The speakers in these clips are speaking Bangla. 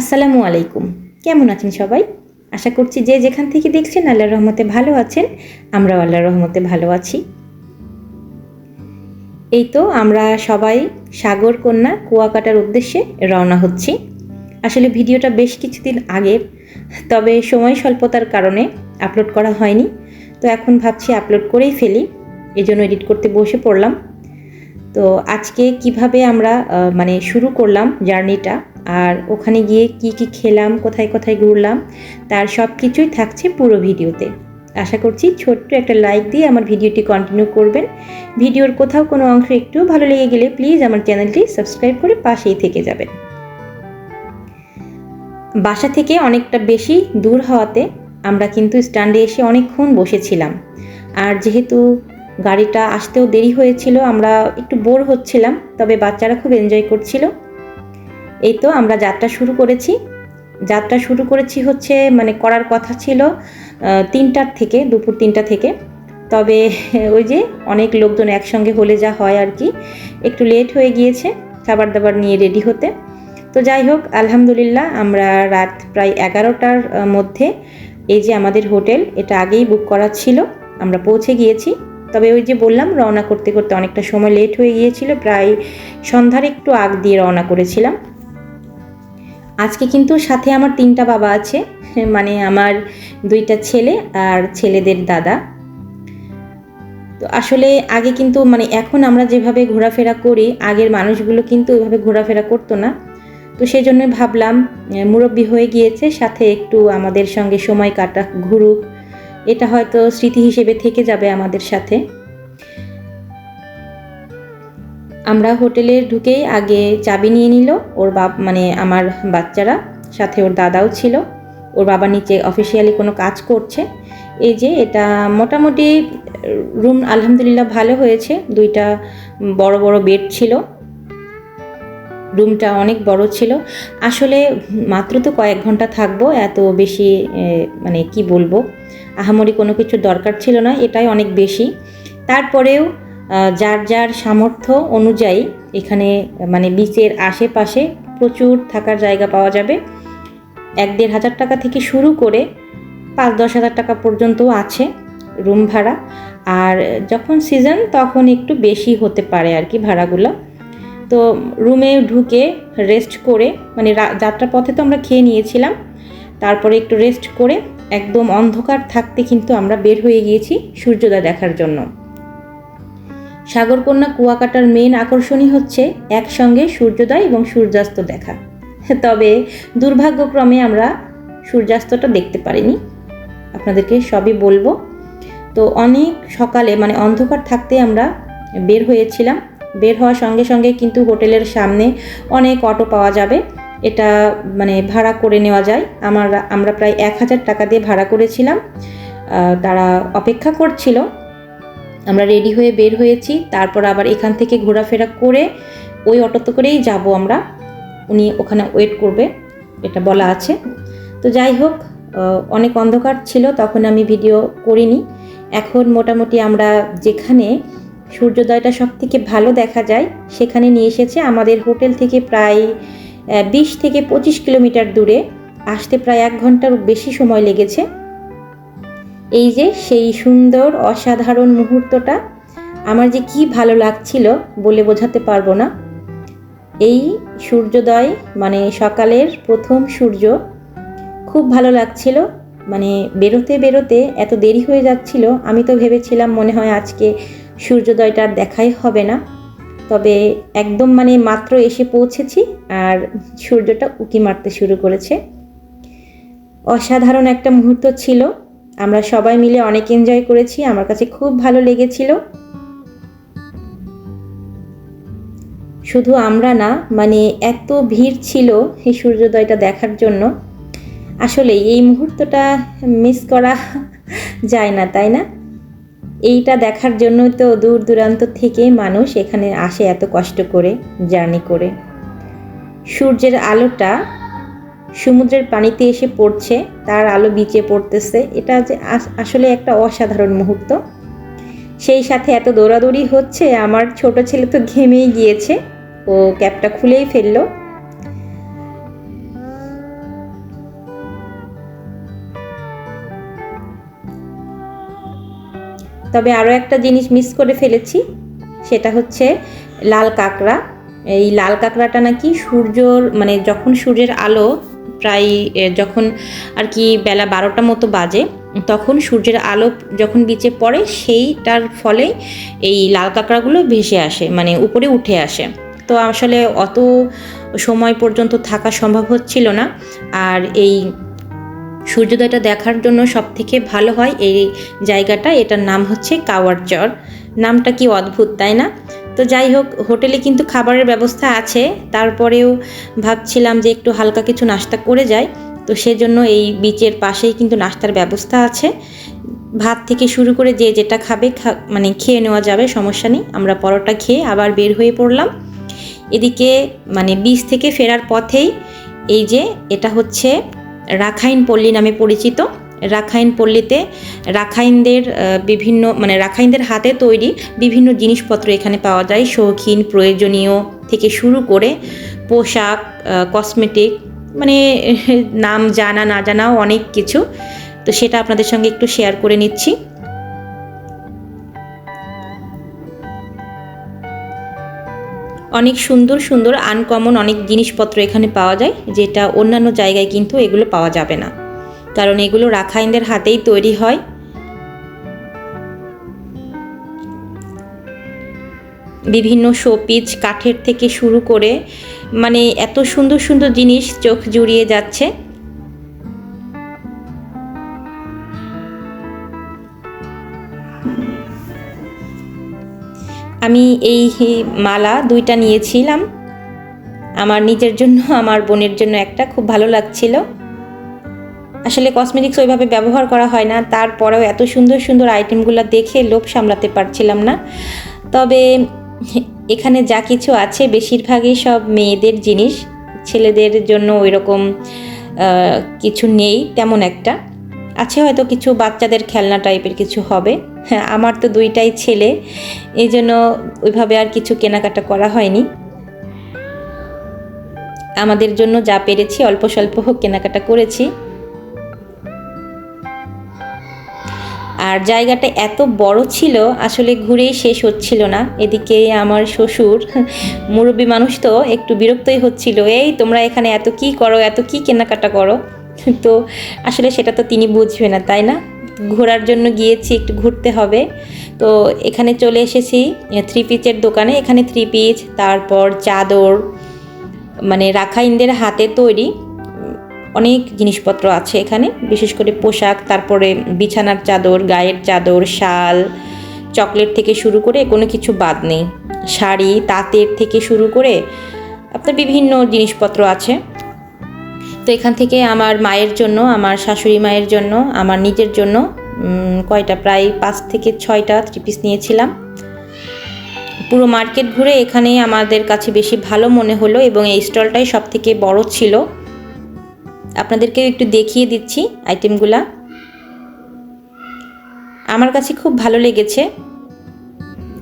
আসসালামু আলাইকুম। কেমন আছেন সবাই? আশা করছি যে যেখান থেকে দেখছেন আল্লাহর রহমতে ভালো আছেন, আমরাও আল্লাহর রহমতে ভালো আছি। এই তো আমরা সবাই সাগর কন্যা কুয়াকাটার উদ্দেশ্যে রওনা হচ্ছি। আসলে ভিডিওটা বেশ কিছুদিন আগের তবে সময় স্বল্পতার কারণে আপলোড করা হয়নি। তো এখন ভাবছি আপলোড করেই ফেলি এই জন্য এডিট করতে বসে পড়লাম। তো আজকে কীভাবে আমরা মানে শুরু করলাম জার্নিটা আর ওখানে গিয়ে কি কি খেলাম, কোথায় কোথায় ঘুরলাম, তার সব কিছুই থাকছে পুরো ভিডিওতে। আশা করছি ছোট্ট একটা লাইক দিয়ে আমার ভিডিওটি কন্টিনিউ করবেন। ভিডিওর কোথাও কোনো অংশ একটু ভালো লেগে গেলে প্লিজ আমার চ্যানেলটি সাবস্ক্রাইব করে পাশেই থেকে যাবেন। বাসা থেকে অনেকটা বেশি দূর হওয়াতে আমরা কিন্তু স্ট্যান্ডে এসে অনেকক্ষণ বসেছিলাম। আর যেহেতু গাড়িটা আসতেও দেরি হয়েছিল, আমরা একটু বোর হচ্ছিলাম, তবে বাচ্চারা খুব এনজয় করছিল। এই তো আমরা যাত্রা শুরু করেছি। যাত্রা শুরু করেছি হচ্ছে মানে করার কথা ছিল তিনটার থেকে, দুপুর তিনটা থেকে। তবে ওই যে অনেক লোকজন একসঙ্গে হলে যা হয় আর কি, একটু লেট হয়ে গিয়েছে খাবার দাবার নিয়ে রেডি হতে। তো যাই হোক, আলহামদুলিল্লাহ আমরা রাত প্রায় এগারোটার মধ্যে এই যে আমাদের হোটেল, এটা আগেই বুক করা ছিল, আমরা পৌঁছে গিয়েছি। তবে ওই যে বললাম, রওনা করতে করতে অনেকটা সময় লেট হয়ে গিয়েছিল, প্রায় সন্ধ্যার একটু আগ দিয়ে রওনা করেছিলাম। আজকে কিন্তু সাথে আমার তিনটা বাবা আছে মানে আমার দুইটা ছেলে আর ছেলেদের দাদা। তো আসলে আগে কিন্তু মানে এখন আমরা যেভাবে ঘোরাফেরা করি, আগের মানুষগুলো কিন্তু ওইভাবে ঘোরাফেরা করতো না। তো সেই জন্য ভাবলাম মুরব্বি হয়ে গিয়েছে, সাথে একটু আমাদের সঙ্গে সময় কাটা, ঘুরুক। এটা হয়তো স্মৃতি হিসেবে থেকে যাবে আমাদের সাথে। আমরা হোটেলে ঢুকেই আগে চাবি নিয়ে নিল, ওর বাপ মানে আমার বাচ্চারা, সাথে ওর দাদাও ছিল। ওর বাবা নিচে অফিসিয়ালি কোনো কাজ করছে। এই যে এটা মোটামুটি, রুম আলহামদুলিল্লাহ ভালো হয়েছে। দুইটা বড় বড় বেড ছিল। রুমটা অনেক বড় ছিল। আসলে মাত্র তো কয়েক ঘণ্টা থাকব, এত বেশি মানে কি বলব? আহামরি কোনো কিছু দরকার ছিল না, এটাই অনেক বেশি। তারপরেও যার যার সামর্থ্য অনুযায়ী এখানে মানে বিচের আশেপাশে প্রচুর থাকার জায়গা পাওয়া যাবে। এক দেড় হাজার টাকা থেকে শুরু করে পাঁচ দশ হাজার টাকা পর্যন্ত আছে রুম ভাড়া। আর যখন সিজন তখন একটু বেশি হতে পারে আর কি ভাড়াগুলো। তো রুমে ঢুকে রেস্ট করে মানে রা- যাত্রার পথে তো আমরা খেয়ে নিয়েছিলাম। তারপরে একটু রেস্ট করে, একদম অন্ধকার থাকতে কিন্তু আমরা বের হয়ে গিয়েছি সূর্যোদয় দেখার জন্য। সাগরকন্যা কুয়াকাটার মেন আকর্ষণই হচ্ছে একসঙ্গে সূর্যোদয় এবং সূর্যাস্ত দেখা। তবে দুর্ভাগ্যক্রমে আমরা সূর্যাস্তটা দেখতে পারিনি। আপনাদেরকে সবই বলব। তো অনেক সকালে মানে অন্ধকার থাকতে আমরা বের হয়েছিলাম। বের হওয়ার সঙ্গে সঙ্গে কিন্তু হোটেলের সামনে অনেক অটো পাওয়া যাবে। এটা মানে ভাড়া করে নেওয়া যায়। আমার, আমরা প্রায় এক হাজার টাকা দিয়ে ভাড়া করেছিলাম। তারা অপেক্ষা করছিল। আমরা রেডি হয়ে বের হয়েছি, তারপর আবার এখান থেকে ঘোরাফেরা করে ওই অটোতে করেই যাব আমরা। উনি ওখানে ওয়েট করবে, এটা বলা আছে। তো যাই হোক অনেক অন্ধকার ছিল, তখন আমি ভিডিও করিনি। এখন মোটামুটি আমরা যেখানে সূর্যোদয়টা সব থেকে ভালো দেখা যায়, সেখানে নিয়ে এসেছে আমাদের হোটেল থেকে প্রায় বিশ থেকে পঁচিশ কিলোমিটার দূরে। আসতে প্রায় এক ঘণ্টার বেশি সময় লেগেছে। এই যে সেই সুন্দর অসাধারণ মুহূর্তটা, আমার যে কি ভালো লাগছিল বলে বোঝাতে পারব না। এই সূর্যোদয় মানে সকালের প্রথম সূর্য, খুব ভালো লাগছিল। মানে বেরোতে বেরোতে এত দেরি হয়ে যাচ্ছিল, আমি তো ভেবেছিলাম মনে হয় আজকে সূর্যোদয়টা আর দেখাই হবে না। তবে একদম মানে মাত্র এসে পৌঁছেছি আর সূর্যটা উকি মারতে শুরু করেছে। অসাধারণ একটা মুহূর্ত ছিল। আমরা সবাই মিলে অনেক এনজয় করেছি, আমার কাছে খুব ভালো লেগেছিল। শুধু আমরা না মানে এত ভিড় ছিল এই সূর্যোদয়টা দেখার জন্য। আসলে এই মুহূর্তটা মিস করা যায় না, তাই না? এইটা দেখার জন্য তো দূর দূরান্ত থেকে মানুষ এখানে আসে এত কষ্ট করে, জার্নি করে। সূর্যের আলোটা সমুদ্রের পানিতে এসে পড়ছে, তার আলো বিচে পড়তেছে। এটা যে আসলে একটা অসাধারণ মুহূর্ত। সেই সাথে এত দৌড়াদৌড়ি হচ্ছে, আমার ছোট ছেলে তো ঘেমেই গিয়েছে। ও ক্যাপটা খুলেই ফেলল। তবে আরও একটা জিনিস মিস করে ফেলেছি, সেটা হচ্ছে লাল কাঁকড়া। এই লাল কাঁকড়াটা নাকি সূর্যর মানে যখন সূর্যের আলো প্রায় যখন আর কি বেলা বারোটা মতো বাজে, তখন সূর্যের আলো যখন বিচে পড়ে, সেইটার ফলে এই লাল কাঁকড়াগুলো ভেসে আসে মানে উপরে উঠে আসে। তো আসলে অত সময় পর্যন্ত থাকা সম্ভব হচ্ছিল না। আর এই সূর্যোদয়টা দেখার জন্য সব থেকে ভালো হয় এই জায়গাটা, এটার নাম হচ্ছে কাওয়ার চর নামটা কি অদ্ভুত, তাই না? তো যাই হোক, হোটেলে কিন্তু খাবারের ব্যবস্থা আছে। তারপরেও ভাবছিলাম যে একটু হালকা কিছু নাস্তা করে যাই। তো সেজন্য এই বিচের পাশেই কিন্তু নাস্তার ব্যবস্থা আছে। ভাত থেকে শুরু করে যে যেটা খাবে মানে খেয়ে নেওয়া যাবে, সমস্যা নেই। আমরা পরোটা খেয়ে আবার বের হয়ে পড়লাম। এদিকে মানে বীজ থেকে ফেরার পথেই এই যে, এটা হচ্ছে রাখাইন পল্লী নামে পরিচিত। রাখাইন পল্লীতে রাখাইনদের বিভিন্ন মানে রাখাইনদের হাতে তৈরি বিভিন্ন জিনিসপত্র এখানে পাওয়া যায়। শৌখিন, প্রয়োজনীয় থেকে শুরু করে পোশাক কসমেটিক মানে নাম জানা, না জানাও অনেক কিছু। তো সেটা আপনাদের সঙ্গে একটু শেয়ার করে নিচ্ছি। অনেক সুন্দর সুন্দর আনকমন অনেক জিনিসপত্র এখানে পাওয়া যায়, যেটা অন্যান্য জায়গায় কিন্তু এগুলো পাওয়া যাবে না। কারণ এগুলো রাখাইনদের হাতেই তৈরি হয়। বিভিন্ন শোপিচ কাঠের থেকে শুরু করে মানে এত সুন্দর সুন্দর জিনিস চোখ জুড়িয়ে যাচ্ছে। আমি এই মালা দুইটা নিয়েছিলাম। আমার নিজের জন্য, আমার বোনের জন্য একটা খুব ভালো লাগছিল। আসলে কসমেটিক্স ওইভাবে ব্যবহার করা হয় না, তারপরেও এত সুন্দর সুন্দর আইটেমগুলো দেখে লোভ সামলাতে পারছিলাম না। তবে এখানে যা কিছু আছে বেশিরভাগই সব মেয়েদের জিনিস, ছেলেদের জন্য ওই রকম কিছু নেই তেমন একটা। আছে হয়তো কিছু বাচ্চাদের খেলনা টাইপের কিছু হবে। হ্যাঁ আমার তো দুইটাই ছেলে, এই জন্য ওইভাবে আর কিছু কেনাকাটা করা হয়নি। আমাদের জন্য যা পেরেছি, অল্প স্বল্প হোক কেনাকাটা করেছি। আর জায়গাটা এত বড় ছিল, আসলে ঘুরেই শেষ হচ্ছিল না। এদিকে আমার শ্বশুর, মুরব্বী মানুষ তো একটু বিরক্তই হচ্ছিল, এই তোমরা এখানে এত কি করো, এত কি কেনাকাটা করো? তো আসলে সেটা তো তিনি বুঝবে না, তাই না? ঘোরার জন্য গিয়েছি, একটু ঘুরতে হবে। তো এখানে চলে এসেছি থ্রি পিচের দোকানে, এখানে থ্রি পিচ তারপর চাদর মানে রাখাইনদের হাতে তৈরি। অনেক জিনিসপত্র আছে এখানে, বিশেষ করে পোশাক, তারপরে বিছানার চাদর, গায়ের চাদর, শাল, চকলেট থেকে শুরু করে কোনো কিছু বাদ নেই। শাড়ি, তাঁতের থেকে শুরু করে আপনার বিভিন্ন জিনিসপত্র আছে। তো এখান থেকে আমার মায়ের জন্য, আমার শাশুড়ি মায়ের জন্য, আমার নিজের জন্য কয়টা, প্রায় পাঁচ থেকে ছয়টা থ্রি পিস নিয়েছিলাম। পুরো মার্কেট ঘুরে এখানেই আমাদের কাছে বেশি ভালো মনে হলো এবং এই স্টলটাই সব থেকে বড় ছিল। আপনাদেরকে একটু দেখিয়ে দিচ্ছি আইটেমগুলা আমার কাছে খুব ভালো লেগেছে।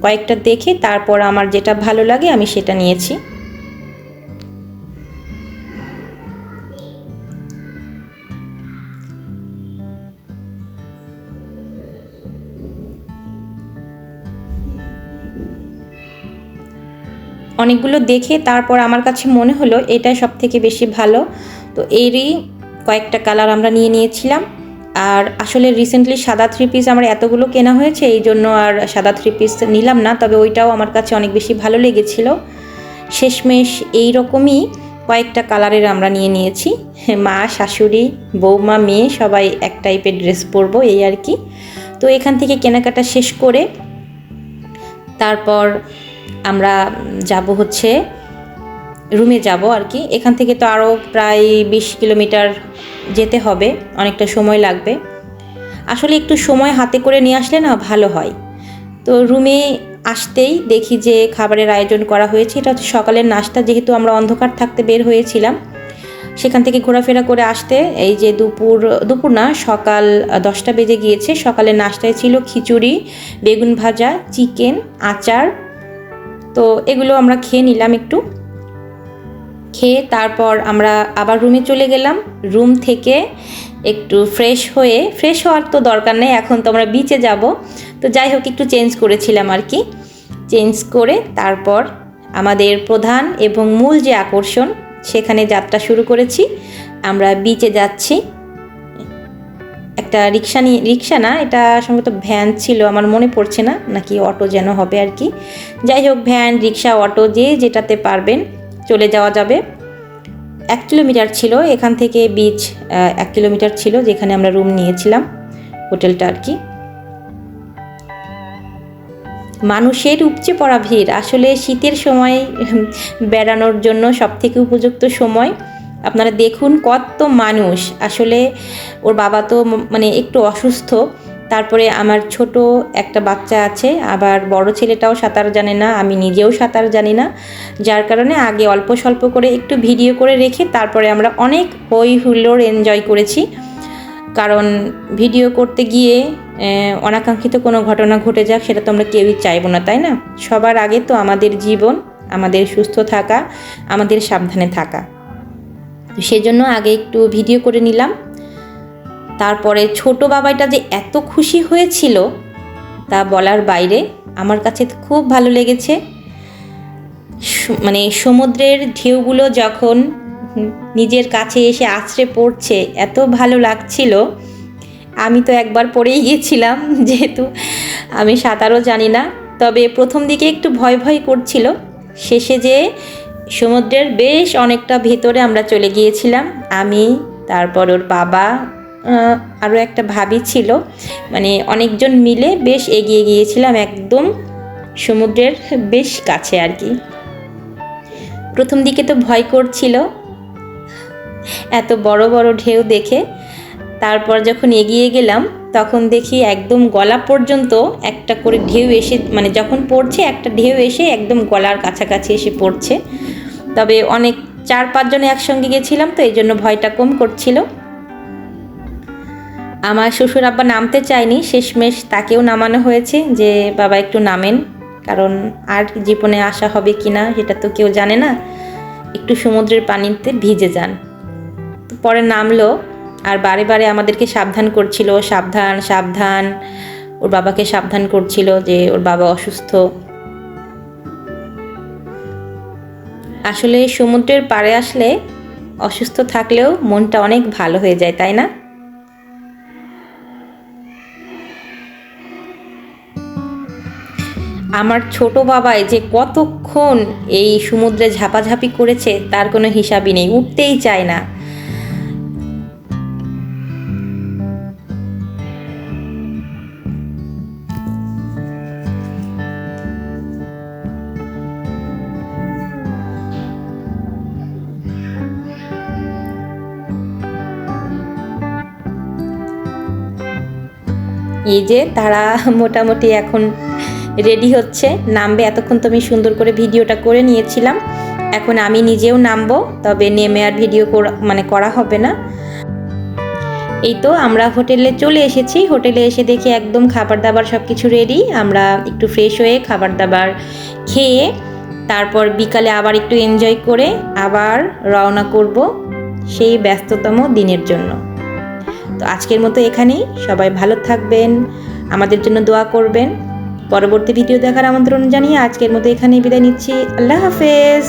কয়েকটা দেখে তারপর আমার যেটা ভালো লাগে আমি সেটা নিয়েছি। অনেকগুলো দেখে তারপর আমার কাছে মনে হলো, এটাই সব থেকে বেশি ভালো। তো এরই কয়েকটা কালার আমরা নিয়ে নিয়েছিলাম। আর আসলে রিসেন্টলি সাদা থ্রি পিস আমার এতগুলো কেনা হয়েছে, এই জন্য আর সাদা থ্রি পিস নিলাম না, তবে ওইটাও আমার কাছে অনেক বেশি ভালো লেগেছিল। শেষমেশ এই রকমই কয়েকটা কালারের আমরা নিয়ে নিয়েছি। মা, শাশুড়ি, বৌমা, মেয়ে, সবাই এক টাইপের ড্রেস পরবো, এই আর কি। তো এখান থেকে কেনাকাটা শেষ করে তারপর আমরা যাব হচ্ছে রুমে যাব আর কি। এখান থেকে তো আরও প্রায় বিশ কিলোমিটার যেতে হবে, অনেকটা সময় লাগবে। আসলে একটু সময় হাতে করে নিয়ে আসলে না ভালো হয়। তো রুমে আসতেই দেখি যে খাবারের আয়োজন করা হয়েছে। এটা হচ্ছে সকালের নাস্তা, যেহেতু আমরা অন্ধকার থাকতে বের হয়েছিলাম। সেখান থেকে ঘোরাফেরা করে আসতে এই যে দুপুর দুপুর না, সকাল দশটা বেজে গিয়েছে। সকালের নাস্তায় ছিল খিচুড়ি, বেগুন ভাজা, চিকেন, আচার। তো এগুলো আমরা খেয়ে নিলাম একটু। খেয়ে তারপর আমরা আবার রুমে চলে গেলাম। রুম থেকে একটু ফ্রেশ হয়ে ফ্রেশ হওয়ার তো দরকার নেই, এখন তো আমরা বিচে যাব। তো যাই হোক, একটু চেঞ্জ করেছিলাম আর কি। চেঞ্জ করে তারপর আমাদের প্রধান এবং মূল যে আকর্ষণ, সেখানে যাত্রা শুরু করেছি। আমরা বিচে যাচ্ছি। একটা রিক্সা নিয়ে, রিক্সা না, এটা সম্ভবত ভ্যান ছিল, আমার মনে পড়ছে না, নাকি অটো যেন হবে আর কি। যাই হোক ভ্যান রিক্সা অটো যে যেটাতে পারবেন চলে যাওয়া যাবে। এক কিলোমিটার ছিল, এখান থেকে বিচ এক কিলোমিটার ছিল যেখানে আমরা রুম নিয়েছিলাম, হোটেলটা আর কি। মানুষের উপচে পড়া ভিড়, আসলে শীতের সময় বেড়ানোর জন্য সবথেকে উপযুক্ত সময়। আপনারা দেখুন কত মানুষ, আসলে ওর বাবা তো মানে একটু অসুস্থ। তারপরে আমার ছোট একটা বাচ্চা আছে, আবার বড় ছেলেটাও সাঁতার জানে না, আমি নিজেও সাঁতার জানি না। যার কারণে আগে অল্প স্বল্প করে একটু ভিডিও করে রেখে তারপরে আমরা অনেক হই হুল্লোড় এনজয় করেছি। কারণ ভিডিও করতে গিয়ে অনাকাঙ্ক্ষিত কোনো ঘটনা ঘটে যাক, সেটা তো আমরা কেউই চাইব না, তাই না? সবার আগে তো আমাদের জীবন, আমাদের সুস্থ থাকা, আমাদের সাবধানে থাকা। সেজন্য আগে একটু ভিডিও করে নিলাম। তারপরে ছোট বাবাইটা যে এত খুশি হয়েছিল তা বলার বাইরে আমার কাছে খুব ভালো লেগেছে। মানে সমুদ্রের ঢেউগুলো যখন নিজের কাছে এসে আছড়ে পড়ছে, এত ভালো লাগছিল। আমি তো একবার পড়েই গিয়েছিলাম, যেহেতু আমি সাঁতারও জানি না। তবে প্রথম দিকে একটু ভয় ভয় করছিল। শেষে যে সমুদ্রের বেশ অনেকটা ভেতরে আমরা চলে গিয়েছিলাম, আমি, তারপর ওর বাবা আরও একটা ভাবি ছিল। মানে অনেকজন মিলে বেশ এগিয়ে গিয়েছিলাম একদম সমুদ্রের বেশ কাছে আর কি। প্রথম দিকে তো ভয় করছিল। এত বড় বড় ঢেউ দেখে তারপর যখন এগিয়ে গেলাম, তখন দেখি একদম গলা পর্যন্ত একটা করে ঢেউ এসে মানে যখন পড়ছে একটা ঢেউ এসে একদম গলার কাছাকাছি এসে পড়ছে। তবে অনেক চার পাঁচজনে একসঙ্গে গেছিলাম তো, এই জন্য ভয়টা কম করছিল। আমার শ্বশুর আব্বা নামতে চায়নি, শেষমেশ তাকেও নামানো হয়েছে যে বাবা একটু নামেন, কারণ আর জীবনে আসা হবে কি না সেটা তো কেউ জানে না। একটু সমুদ্রের পানিতে ভিজে যান। তো পরে নামলো, আর বারে বারে আমাদেরকে সাবধান করছিল, সাবধান সাবধান। ওর বাবাকে সাবধান করছিল যে ওর বাবা অসুস্থ। আসলে সমুদ্রের পাড়ে আসলে অসুস্থ থাকলেও মনটা অনেক ভালো হয়ে যায়, তাই না? আমার ছোট বাবাই যে কতক্ষণ এই সমুদ্রে ঝাপাঝাপি করেছে, তার কোনো হিসাবই নেই, উঠতেই চায় না। এই যে তারা মোটামুটি এখন রেডি হচ্ছে। নামবে এতক্ষণ তো আমি সুন্দর করে ভিডিওটা করে নিয়েছিলাম। এখন আমি নিজেও নামবো, তবে নেমে আর ভিডিও মানে করা হবে না। এই তো আমরা হোটেলে চলে এসেছি। হোটেলে এসে দেখি একদম খাবার দাবার সব কিছু রেডি আমরা একটু ফ্রেশ হয়ে খাবার দাবার খেয়ে তারপর বিকালে আবার একটু এনজয় করে আবার রওনা করব সেই ব্যস্ততম দিনের জন্য। তো আজকের মতো এখানেই। সবাই ভালো থাকবেন, আমাদের জন্য দোয়া করবেন। পরবর্তী ভিডিও দেখার আমন্ত্রণ জানিয়ে আজকের মতো এখানেই বিদায় নিচ্ছি। আল্লাহ হাফেজ।